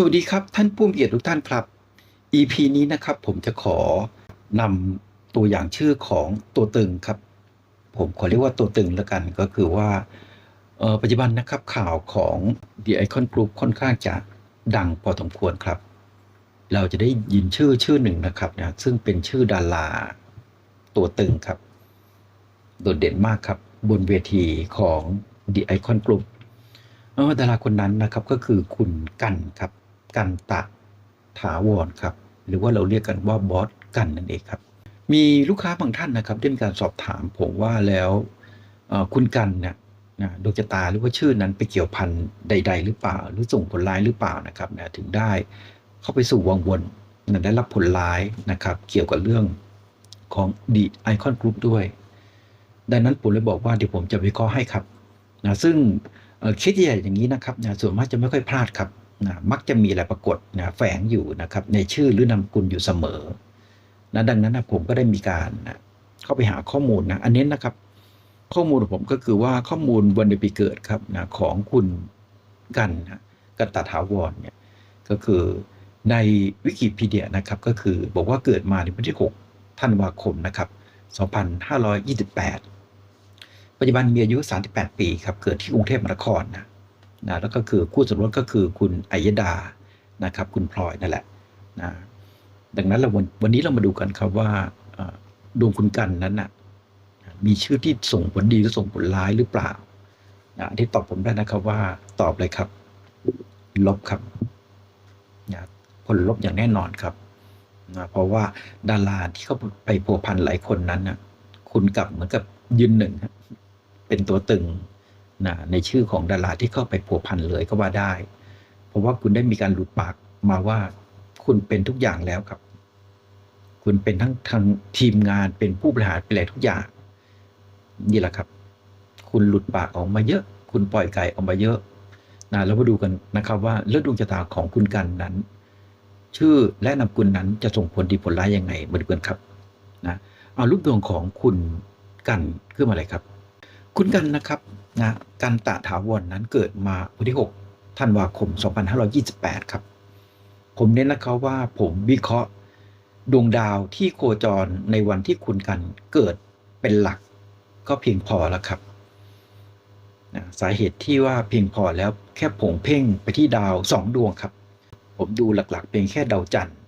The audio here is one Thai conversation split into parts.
สวัสดีครับท่านผู้มีเกียรติทุกท่านครับ EP นี้นะครับผมจะขอนำตัวอย่างชื่อของตัวตึงครับ ผมขอเรียกว่าตัวตึงแล้วกันก็คือว่าปัจจุบันนะครับข่าวของ The Icon Group ค่อนข้างจะดังพอสมควรครับ เราจะได้ยินชื่อชื่อหนึ่งนะครับนะซึ่งเป็นชื่อดาราตัวตึงครับ โดดเด่นมากครับบนเวทีของ The Icon Group เออดาราคนนั้นนะครับก็คือคุณกันครับ กันตะถาวรครับ หรือว่าเราเรียกกันว่าบอสกันนั่นเองครับ มีลูกค้าบางท่านนะครับได้มีการสอบถามผมว่าแล้วคุณกันเนี่ยนะดวงชะตาหรือว่าชื่อนั้นไปเกี่ยวพันใด ๆ หรือเปล่า หรือส่งผลร้ายหรือเปล่านะครับนะถึงได้เข้าไปสู่วังวนนะได้รับผลร้ายนะครับ เกี่ยวกับเรื่องของ The Icon Group ด้วย ดังนั้นผมเลยบอกว่าเดี๋ยวผมจะวิเคราะห์ให้ครับนะซึ่งเอ่อเคสใหญ่อย่างนี้นะครับนะส่วนมากจะไม่ค่อยพลาดครับ นะมักจะมีอะไรปรากฏนะแฝงอยู่นะครับในชื่อหรือนามกุลอยู่เสมอนะดังนั้นนะผมก็ได้มีการนะเข้าไปหาข้อมูลนะอันนี้นะครับ ข้อมูลของผมก็คือว่าข้อมูลวันเดือนปีเกิดครับนะของคุณกันนะกันตาถาวรเนี่ยก็คือในวิกิพีเดียนะครับก็คือบอกว่าเกิดมาในวันที่6ธันวาคมนะครับ 2528 ปัจจุบันมีอายุ 38 ปีครับ เกิดที่กรุงเทพมหานครนะ นะแล้วก็คือคู่สมรสก็คือคุณอัยดานะครับ คุณพลอยนั่นแหละนะดังนั้นเราวันวันนี้เรามาดูกันครับว่าดวงคุณกันนั้นนะมีชื่อที่ส่งผลดีหรือส่งผลร้ายหรือเปล่านะที่ตอบผมได้นะครับว่าตอบเลยครับ ลบครับนะผลลบอย่างแน่นอนครับนะเพราะว่าดาราที่เขาไปพัวพันหลายคนนั้นนะคุณกลับเหมือนกับยืนหนึ่งครับเป็นตัวตึง นะในชื่อของดาราที่เข้าไปพัวพันเลยก็ว่าได้ เพราะว่าคุณได้มีการหลุดปากมาว่าคุณเป็นทุกอย่างแล้วครับ คุณเป็นทั้งทางทีมงานเป็นผู้บริหารเป็นอะไรทุกอย่าง นี่แหละครับ คุณหลุดปากออกมาเยอะ คุณปล่อยไก่ออกมาเยอะนะแล้วมาดูกันนะครับว่าเลือดดวงชะตาของคุณกันนั้น ชื่อและนามกุลนั้นจะส่งผลดีผลร้ายยังไงมาดูกันครับนะเอารูปดวงของคุณกันขึ้นมาเลยครับ คุณกันนะครับนะกันตะถาวรนนั้นเกิดมาวันที่ 6 ธันวาคม 2528 ครับ ผมเน้นนะครับว่าผมวิเคราะห์ดวงดาวที่โคจรในวันที่คุณกันเกิดเป็นหลักก็เพียงพอแล้วครับนะสาเหตุที่ว่าเพียงพอแล้วแค่ผงเพ่งไปที่ดาวสองดวงครับ ผมดูหลักๆเพียงแค่ดาวจันทร์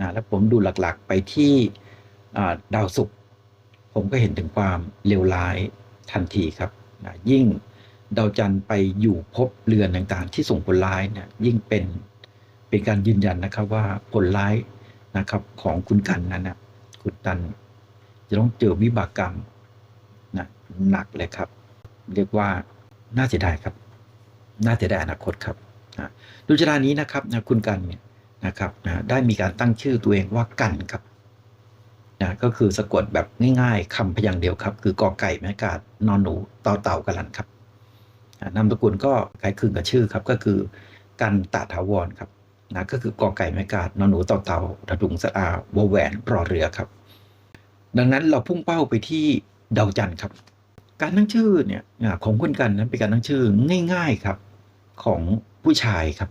นะแล้วผมดูหลักๆไปที่ดาวศุกร์ผมก็เห็นถึงความเลวร้าย ทันทีครับนะยิ่งดาวจันทร์ไปอยู่พบเรือนต่างๆ ที่ส่งผลร้ายเนี่ยยิ่งเป็นเป็นการยืนยันนะครับว่าผลร้ายนะครับของคุณกันนั้นนะคุณตันจะต้องเจอวิบากกรรมนะหนักเลยครับ เรียกว่าน่าเสียดายครับ น่าเสียดายอนาคตครับนะดูชะตานี้นะครับนะคุณกันเนี่ยนะครับนะได้มีการตั้งชื่อตัวเองว่ากันครับ นะก็คือสะกดแบบง่ายๆคำพยางค์เดียวครับ คือกอไก่แมกาดนอนหนูต่อเต่ากะลันครับนามสกุลก็คล้ายคลึงกับชื่อครับ ก็คือกันตาถาวรครับนะก็คือกอไก่แมกาดนอนหนูต่อเต่าระดุงสะอาวอแหวนรอเรือครับ ดังนั้นเราพุ่งเป้าไปที่ดาวจันทร์ครับ การตั้งชื่อเนี่ยของคุณกันนั้นเป็นการตั้งชื่อง่าย ๆครับของผู้ชายครับ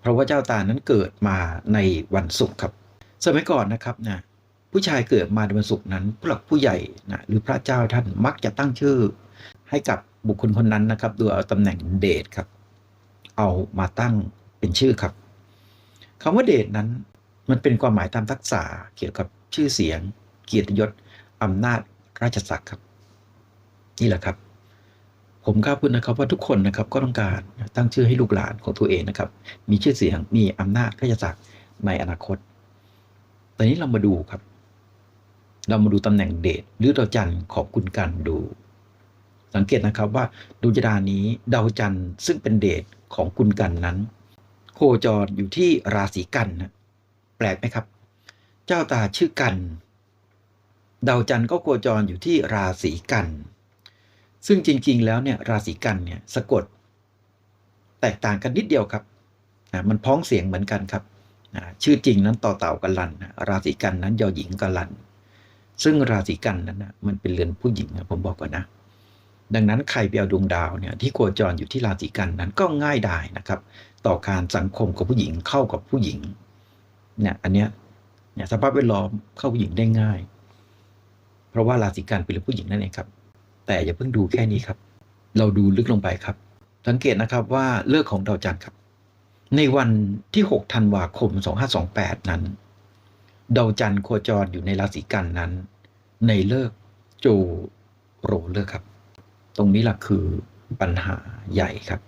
เพราะว่าเจ้าตานั้นเกิดมาในวันศุกร์ครับสมัยก่อนนะครับนะ ผู้ชายเกิดมาในวันศุกร์นั้น ผู้หลักผู้ใหญ่นะหรือพระเจ้าท่านมักจะตั้งชื่อ ให้กับบุคคลคนนั้นนะครับ โดยเอาตำแหน่งเดชครับ เอามาตั้งเป็นชื่อครับคำว่าเดชนั้น มันเป็นความหมายตามทักษะเกี่ยวกับชื่อเสียง เกียรติยศอำนาจราชศักดิ์ครับ นี่แหละครับ ผมกล้าพูดนะครับว่าทุกคนนะครับก็ต้องการตั้งชื่อให้ลูกหลานของตัวเองนะครับ มีชื่อเสียงมีอำนาจราชศักดิ์ในอนาคตตอนนี้เรามาดูครับ เรามาดูตำแหน่งเดชหรือดาวจันทร์ของคุณกันดู สังเกตนะครับว่าดวงชะตานี้ดาวจันทร์ซึ่งเป็นเดชของคุณกันนั้น โคจรอยู่ที่ราศีกันนะแปลกไหมครับ เจ้าตาชื่อกันดาวจันทร์ก็โคจรอยู่ที่ราศีกัน ซึ่งจริง ๆ แล้วเนี่ยราศีกันเนี่ยสะกด แตกต่างกันนิดเดียวครับนะมันพ้องเสียงเหมือนกันครับนะชื่อจริงนั้นต่อเต่ากันลันนะราศีกันนั้นยอหญิงกันลัน ซึ่งราศีกันนั้นนะมันเป็นเรือนผู้หญิงนะผมบอกก่อนนะ ดังนั้นใครไปเอาดวงดาวเนี่ยที่โคจรอยู่ที่ราศีกันนั้นก็ง่ายดายนะครับ ต่อการสังคมกับผู้หญิงเข้ากับผู้หญิงเนี่ยอันเนี้ยเนี่ยสภาพแวดล้อมเข้าผู้หญิงได้ง่าย เพราะว่าราศีกันเป็นเรืองผู้หญิงนั่นเองครับ แต่อย่าเพิ่งดูแค่นี้ครับ เราดูลึกลงไปครับ สังเกตนะครับว่าเลิกของดาวจันทร์ครับ ในวันที่ 6 ธันวาคม 2528 นั้น ดาวจันทร์โคจรอยู่ในราศีกันนั้น ในเลิกโจโรเลิกครับ ตรงนี้แหละคือปัญหาใหญ่ครับ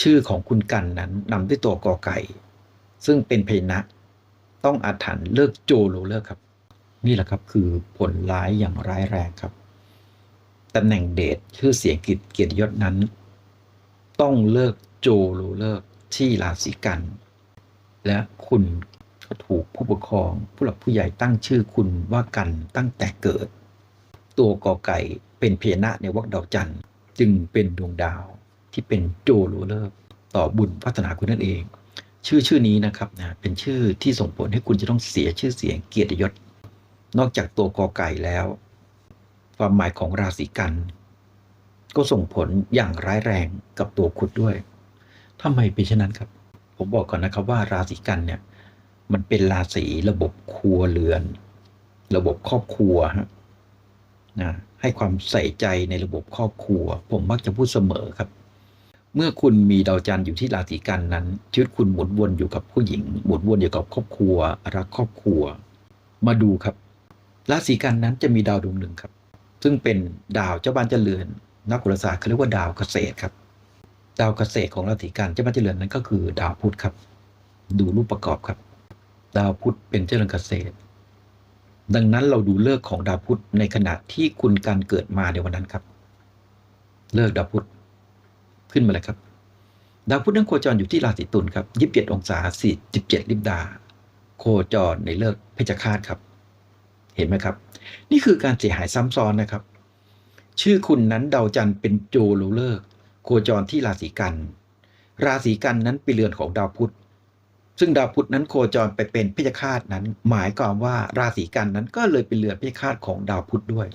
ชื่อของคุณกันนั้นนำด้วยตัวกอไก่ ซึ่งเป็นเพนะต้องอาถรรพ์เลิกโจโรเลิกครับ นี่แหละครับคือผลร้ายอย่างร้ายแรงครับตำแหน่งเดชชื่อเสียงกิจเกียรติยศนั้น ต้องเลิกโจโรเลิกที่ราศีกัน และคุณ ก็ถูกผู้ปกครองผู้หลักผู้ใหญ่ตั้งชื่อคุณว่ากันตั้งแต่เกิด ตัวกอไก่เป็นเพยนะในวักดาวจันทร์จึงเป็นดวงดาวที่เป็นโจโรเลิกต่อบุญพัฒนาคุณนั่นเอง ชื่อชื่อนี้นะครับนะเป็นชื่อที่ส่งผลให้คุณจะต้องเสียชื่อเสียงเกียรติยศ นอกจากตัวกอไก่แล้ว ความหมายของราศีกัน ก็ส่งผลอย่างร้ายแรงกับตัวคุณด้วยทำไมเป็นเช่นนั้นครับ ผมบอกก่อนนะครับว่าราศีกันเนี่ย มันเป็นราศีระบบครัวเรือน ระบบครอบครัวฮะนะให้ความใส่ใจในระบบครอบครัว ผมมักจะพูดเสมอครับ เมื่อคุณมีดาวจันทร์อยู่ที่ราศีกันนั้น ชีวิตคุณหมุนวนอยู่กับผู้หญิง หมุนวนอยู่กับครอบครัว รักครอบครัว มาดูครับ ราศีกันนั้นจะมีดาวดวงหนึ่งครับ ซึ่งเป็นดาวเจ้าบ้านเจ้าเรือนนักโหราศาสตร์เขาเรียกว่าดาวเกษตรครับ ดาวเกษตรของราศีกันเจ้าบ้านเจ้าเรือนนั้นก็คือ ดาวพุธครับ ดูรูปประกอบครับ ดาวพุธเป็นเจรือนเกษตร ดังนั้นเราดูเลิกของดาวพุธในขณะที่คุณการเกิดมาในวันนั้นครับ เลิกดาวพุธขึ้นมาเลยครับ ดาวพุธนั้นโคจรอยู่ที่ราศีตุลครับยีิบเจ็ดองศาสี่สิบเจ็ดลิบดา โคจรในเลิกเพชฌฆาตครับ เห็นไหมครับ นี่คือการเสียหายซ้ำซ้อนนะครับ ชื่อคุณนั้นดาวจันทร์เป็นโจโรเลิกโคจรที่ราศีกัน ราศีกันนั้นเป็นเรือนของดาวพุธ ซึ่งดาวพุธนั้นโคจรไปเป็นพชฌฆาตนั้น หมายความว่าราศีกันนั้นก็เลยเป็นเรือนพชฌฆาตของดาวพุธด้วย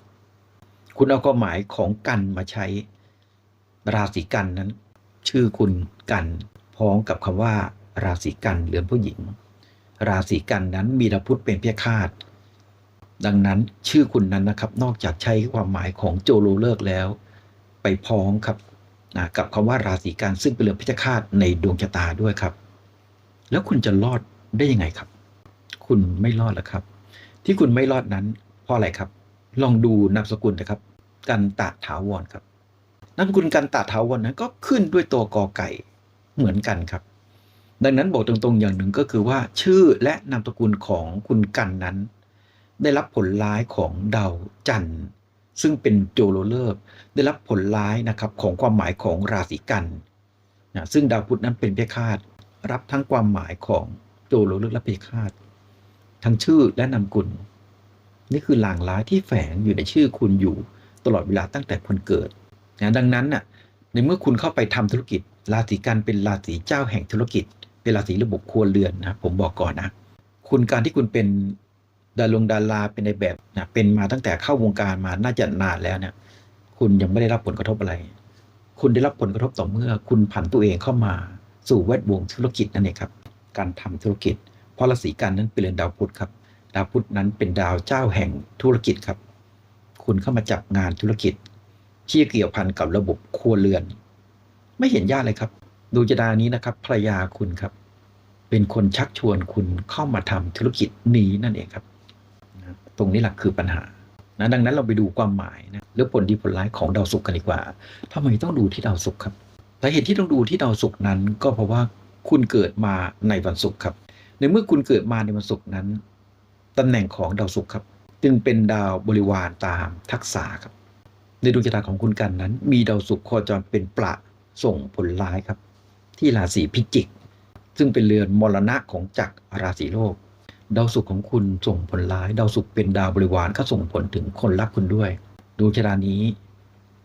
คุณเอาความหมายของกันมาใช้ ราศีกันนั้น ชื่อคุณกันพ้องกับคำว่า ราศีกันเรือนผู้หญิง ราศีกันนั้นมีดาวพุธเป็นพชฌฆาตดังนั้นชื่อคุณนั้นนะครับ นอกจากใช้ความหมายของโจโรเลิกแล้ว ไปพ้องครับนะกับคำว่าราศีกันซึ่งเป็นเรือนพชฌฆาตในดวงชะตาด้วยครับ แล้วคุณจะรอดได้ยังไงครับ คุณไม่รอดแล้วครับ ที่คุณไม่รอดนั้นเพราะอะไรครับ ลองดูนามสกุลนะครับ กันตะถาวรครับนามสกุลกันตะถาวรนั้นก็ขึ้นด้วยตัวกอไก่เหมือนกันครับ ดังนั้นบอกตรงๆอย่างหนึ่งก็คือว่าชื่อและนามสกุลของคุณกันนั้น ได้รับผลร้ายของดาวจันทร์ซึ่งเป็นโจโรเลิกษ์ได้รับผลร้ายนะครับของความหมายของราศีกันนะซึ่งดาวพุธนั้นเป็นเพชฌฆาต รับทั้งความหมายของโจโรเลิกและเพชฌฆาตทั้งชื่อและนามกุล นี่คือลางร้ายที่แฝงอยู่ในชื่อคุณอยู่ตลอดเวลาตั้งแต่คนเกิดนะดังนั้นน่ะในเมื่อคุณเข้าไปทำธุรกิจ ราศีกันเป็นราศีเจ้าแห่งธุรกิจ เป็นราศีระบบครัวเรือนนะผมบอกก่อนนะ คุณการที่คุณเป็นดารงดาราเป็นในแบบนะเป็นมาตั้งแต่เข้าวงการมาน่าจะนานแล้วเนี่ยคุณยังไม่ได้รับผลกระทบอะไร คุณได้รับผลกระทบต่อเมื่อ คุณผันตัวเองเข้ามา สู่แวดวงธุรกิจนั่นเองครับ การทำธุรกิจ เพราะราศีกันนั้นเป็นเรือนดาวพุธครับ ดาวพุธนั้นเป็นดาวเจ้าแห่งธุรกิจครับ คุณเข้ามาจับงานธุรกิจ ที่เกี่ยวพันกับระบบครัวเรือน ไม่เห็นยากเลยครับ ดูจดานี้นะครับภรรยาคุณครับ เป็นคนชักชวนคุณเข้ามาทำธุรกิจนี้นั่นเองครับ ตรงนี้แหละคือปัญหานะดังนั้นเราไปดูความหมายนะหรือผลดีผลร้ายของดาวศุกร์กันดีกว่าทำไมต้องดูที่ดาวศุกร์ครับ สาเหตุที่ต้องดูที่ดาวศุกร์นั้น ก็เพราะว่าคุณเกิดมาในวันศุกร์ครับ ในเมื่อคุณเกิดมาในวันศุกร์นั้นตำแหน่งของดาวศุกร์ครับ จึงเป็นดาวบริวารตามทักษะครับ ในดวงชะตาของคุณกันนั้น มีดาวศุกร์โคจรเป็นประส่งผลร้ายครับ ที่ราศีพิจิก ซึ่งเป็นเรือนมรณะของจักรราศีโลกดาวศุกร์ของคุณส่งผลร้าย ดาวศุกร์เป็นดาวบริวารก็ส่งผลถึงคนรักคุณด้วย ดวงชะตานี้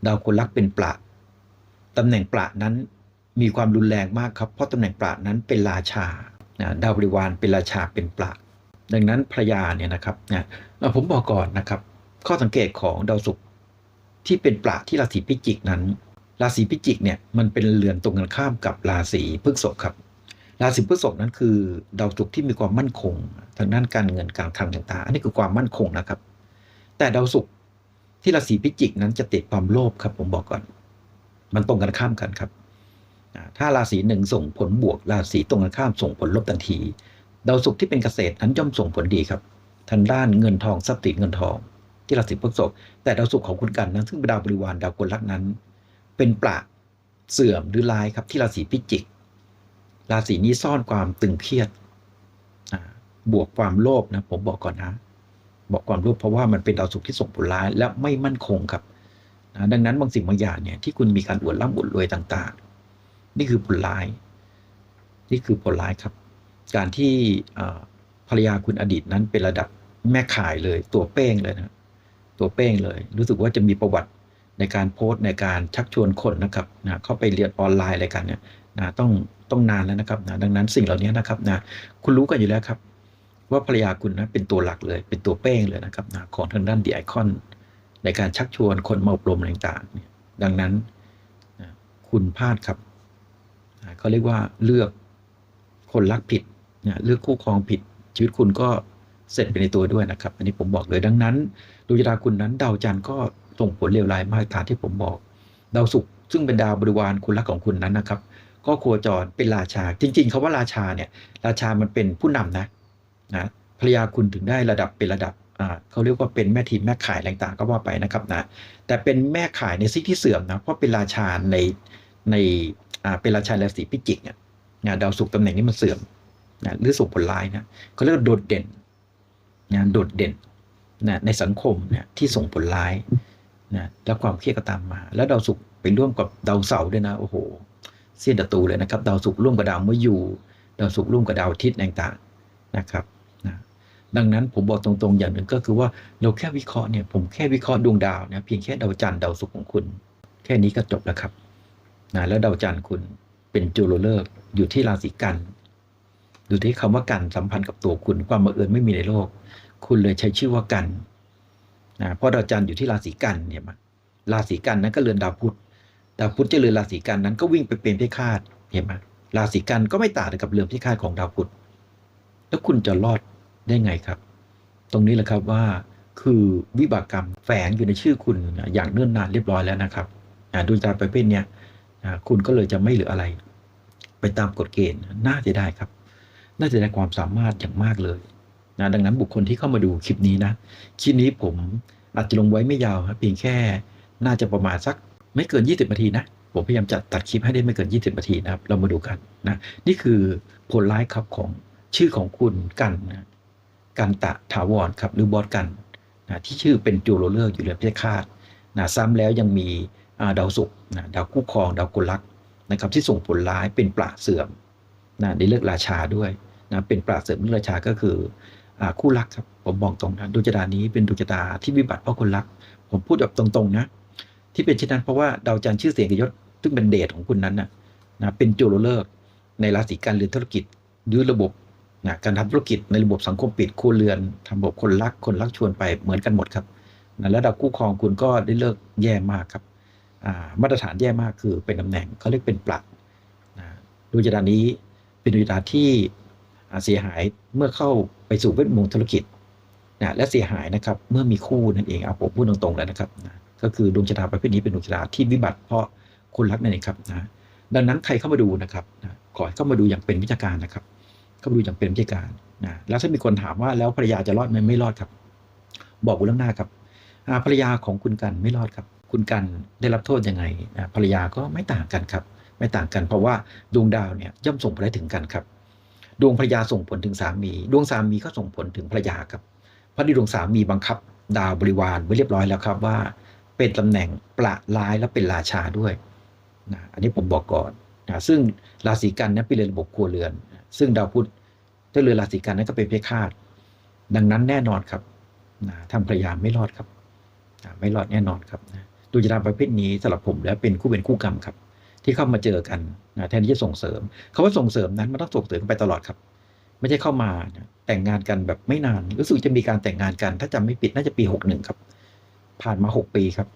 ดาวคนรักเป็นประ ตำแหน่งประนั้นมีความรุนแรงมากครับ เพราะตำแหน่งประนั้นเป็นราชาดาวบริวารเป็นราชาเป็นประดังนั้นภรรยาเนี่ยนะครับนะผมบอกก่อนนะครับ ข้อสังเกตของดาวศุกร์ที่เป็นประที่ราศีพิจิกนั้น ราศีพิจิกเนี่ยมันเป็นเรือนตรงกันข้ามกับราศีพฤษภครับ ราศีพฤษภนั้นคือดาวศุกร์ที่มีความมั่นคง ทางด้านการเงินการคลังต่างๆ อันนี้คือความมั่นคงนะครับ แต่ดาวศุกร์ที่ราศีพิจิกนั้นจะติดความโลภครับผมบอกก่อน มันตรงกันข้ามกันครับ ถ้าราศีหนึ่งส่งผลบวก ราศีตรงกันข้ามส่งผลลบทันที ดาวศุกร์ที่เป็นเกษตรนั้นย่อมส่งผลดีครับทางด้านเงินทองทรัพย์สินเงินทอง ที่ราศีพฤษภแต่ดาวศุกร์ของคุณกันนั้นซึ่งเป็นดาวบริวารดาวกลลักนั้น เป็นประเสื่อมหรือลายครับที่ราศีพิจิก ราศีนี้ซ่อนความตึงเครียดบวกความโลภนะผมบอกก่อนนะ บอกความโลภเพราะว่ามันเป็นดาวศุกร์ที่ส่งผลร้ายและไม่มั่นคงครับ นะดังนั้นบางสิ่งบางอย่างเนี่ยที่คุณมีการอวดร่ำอวดรวยต่างๆ นี่คือผลร้าย นี่คือผลร้ายครับ การที่ภรรยาคุณอดีตนั้นเป็นระดับแม่ขายเลย ตัวเป้งเลยนะตัวเป้งเลย รู้สึกว่าจะมีประวัติในการโพสต์ในการชักชวนคนนะครับนะเข้าไปเรียนออนไลน์อะไรกันเนี่ยนะต้องต้องนานแล้วนะครับนะดังนั้นสิ่งเหล่านี้นะครับนะคุณรู้กันอยู่แล้วครับ ว่าภรรยาคุณนะเป็นตัวหลักเลย เป็นตัวเป้งเลยนะครับนะของทางด้านดีไอคอน ในการชักชวนคนมาอบรมต่างๆเนี่ยดังนั้นคุณพลาดครับเขาเรียกว่าเลือกคนรักผิดเลือกคู่ครองผิด ชีวิตคุณก็เสร็จไปในตัวด้วยนะครับ อันนี้ผมบอกเลยดังนั้นดวงชะตาคุณนั้นดาวจันทร์ก็ส่งผลเลวร้ายมากตามที่ผมบอก ดาวศุกร์ซึ่งเป็นดาวบริวารคุณรักของคุณนั้นนะครับ ก็โคจรเป็นราชา จริงๆคาว่าราชาเนี่ย ราชามันเป็นผู้นำนะนะภรรยาคุณถึงได้ระดับเป็นระดับ เขาเรียกว่าเป็นแม่ทีมแม่ขายอะไรต่างๆก็ว่าไปนะครับนะแต่เป็นแม่ขายในสิ่งที่เสื่อมนะเพราะเป็นราชาในในอ่าเป็นราชาราศีพิจิกเนี่ยดาวศุกร์ตำแหน่งนี้มันเสื่อมนะหรือส่งผลร้ายนะเขาเรียกว่าโดดเด่นนะโดดเด่นนะในสังคมเนี่ยที่ส่งผลร้ายนะแล้วความเครียดก็ตามมา แล้วดาวศุกร์ไปร่วมกับดาวเสาร์ด้วยนะโอ้โหเสี้ยนประตูเลยนะครับ ดาวศุกร์ร่วมกับดาวมะยูดาวศุกร์ร่วมกับดาวอาทิตย์ต่างๆนะครับ ดังนั้นผมบอกตรงๆอย่างหนึ่งก็คือว่าเราแค่วิเคราะห์เนี่ยผมแค่วิเคราะห์ดวงดาวนี่ยเพียงแค่ดาวจันทร์ดาวศุกร์ของคุณ แค่นี้ก็จบแล้วครับนะแล้วดาวจันทร์คุณเป็นจุลฤกษ์อยู่ที่ราศีกันดูที่คำว่ากันสัมพันธ์กับตัวคุณความบังเอิญไม่มีในโลก คุณเลยใช้ชื่อว่ากันนะเพราะดาวจันทร์อยู่ที่ราศีกันเนี่ยมาราศีกันนั้นก็เรือนดาวพุธดาวพุธเจริญราศีกันนั้นก็วิ่งไปเป็นพิฆาตเห็นไหมราศีกันก็ไม่ต่างกับเรือนพิฆาตของดาวพุธแล้วคุณจะรอด ได้ไงครับ ตรงนี้แหละครับว่าคือวิบากกรรมแฝงอยู่ในชื่อคุณอย่างเนิ่นนานเรียบร้อยแล้วนะครับดวงตาประเภทเนี้ยคุณก็เลยจะไม่เหลืออะไร ไปตามกฎเกณฑ์น่าจะได้ครับ น่าจะได้ความสามารถอย่างมากเลยนะดังนั้นบุคคลที่เข้ามาดูคลิปนี้นะคลิปนี้ผมอาจจะลงไว้ไม่ยาวครับเพียงแค่น่าจะประมาณสักไม่เกิน 20นาทีนะผมพยายามจัดตัดคลิปให้ได้ไม่เกิน 20นาทีนะครับ เรามาดูกันนะนี่คือผลร้ายครับของชื่อของคุณกันนะ กันตะถาวรครับหรือบอสกันนะที่ชื่อเป็นจูโรเลอร์อยู่เรือนเพชรคาดนะซ้ำแล้วยังมีาดาวศุกร์นะดาวคู่ครองดาวกุลักนะครับที่ส่งผลร้ายเป็นปราเสื่อมนะในเลือกราชาด้วยนะเป็นปราเสื่อมเลือกราชาก็คืออคู่รักครับผมบอกตรงนะดวงชะตานี้เป็นดวงชะตาที่วิบัติเพราะคนรัก ผมพูดแบบตรงๆนะที่เป็นเช่นนั้นเพราะว่าดาวจันทร์ชื่อเสียงกับยศซึ่งเป็นเดชของคุณนั้นนะนะเป็นจุลฤกษ์ในราศีการเรือนธุรกิจหรือระบบ นะการทำธุรกิจในระบบสังคมปิดครัวเรือนทำระบบคนรักคนรักชวนไปเหมือนกันหมดครับนะแล้วดาวคู่ครองคุณก็ได้เลิกแย่มากครับมาตรฐานแย่มากคือเป็นตำแหน่งเขาเรียกเป็นปลัดนะดวงชะตานี้เป็นดวงชะตาที่เสียหายเมื่อเข้าไปสู่เวทมนต์ธุรกิจนะและเสียหายนะครับเมื่อมีคู่นั่นเองเอาผมพูดตรงๆแล้วนะครับนะก็คือดวงชะตาประเภทนี้เป็นดวงชะตาที่วิบัติเพราะคนรักนั่นเองครับนะดังนั้นใครเข้ามาดูนะครับนะขอให้เข้ามาดูอย่างเป็นวิชาการนะครับ เข้าดูอย่างเป็นวิชาการนะแล้วถ้ามีคนถามว่าแล้วภรรยาจะรอดไหมไม่รอดครับ บอกคุณล่วงหน้าครับภรรยาของคุณกันไม่รอดครับ คุณกันได้รับโทษยังไงภรรยาก็ไม่ต่างกันครับ ไม่ต่างกันเพราะว่าดวงดาวเนี่ยย่อมส่งผลถึงกันครับ ดวงภรรยาส่งผลถึงสามี ดวงสามีก็ส่งผลถึงภรรยาครับเพราะที่ดวงสามีบังคับ ดาวบริวารไว้เรียบร้อยแล้วครับว่า เป็นตำแหน่งประร้ายและเป็นราชาด้วยนะอันนี้ผมบอกก่อนนะซึ่งราศีกันนั้นเป็นเรือนระบบครัวเรือน ซึ่งดาวพุธถ้าเรือนราศีกันนั้นก็เป็นเพคาดดังนั้นแน่นอนครับนะทำภรรยาไม่รอดครับนะไม่รอดแน่นอนครับนะดูจตามประเภทนี้สำหรับผมแล้วเป็นคู่เป็นคู่กรรมครับ ที่เข้ามาเจอกันนะแทนที่จะส่งเสริมคาว่าส่งเสริมนั้นมันต้องส่งเสริมไปตลอดครับ ไม่ใช่เข้ามานะแต่งงานกันแบบไม่นานรู้สึกจะมีการแต่งงานกัน ถ้าจำไม่ผิดน่าจะปีหกหนึ่งครับ ผ่านมาหกปีครับ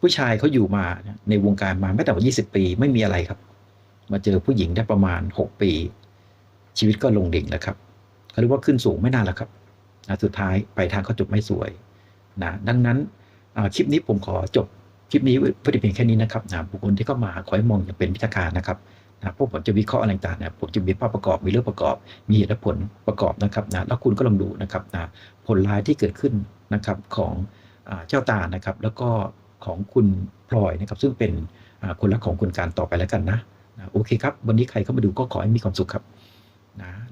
ผู้ชายเขาอยู่มาในวงการมาไม่ต่ำกว่ายี่สิบปีไม่มีอะไรครับ มาเจอผู้หญิงได้ประมาณหกปี ชีวิตก็ลงดิ่งแล้วครับเขาเรียกว่าขึ้นสูงไม่นานแล้วครับนะสุดท้ายไปทางเขาจบไม่สวยนะดังนั้นคลิปนี้ผมขอจบคลิปนี้เพื่อเพียงแค่นี้นะครับนะบุคคลที่เข้ามาขอให้มองอย่างเป็นวิชาการนะครับนะพวกผมจะวิเคราะห์อะไรต่างนะผมจะมีภาพประกอบมีเรื่องประกอบ มีเหตุและผลประกอบนะครับนะแล้วคุณก็ลองดูนะครับนะผลร้ายที่เกิดขึ้นนะครับของอเจ้าตานะครับ แล้วก็ของคุณพลอยนะครับ ซึ่งเป็นคนรักของคุณการต่อไปแล้วกันนะโอเคครับ วันนี้ใครเข้ามาดูก็ขอให้มีความสุขครับ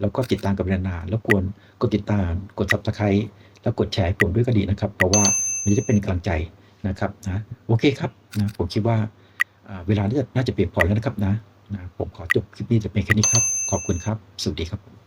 แล้วก็ติดตามกับนานๆแล้วควรกดติดตามกดซับสไครต์แล้วกดแชร์ผมด้วยก็ดีนะครับ เพราะว่ามันจะเป็นกำลังใจนะครับนะโอเคครับนะผมคิดว่าเวลาน่าจะน่าจะเปลี่ยนพอแล้วนะครับนะนะผมขอจบคลิปนี้แต่เพียงแค่นี้ครับ ขอบคุณครับ สวัสดีครับ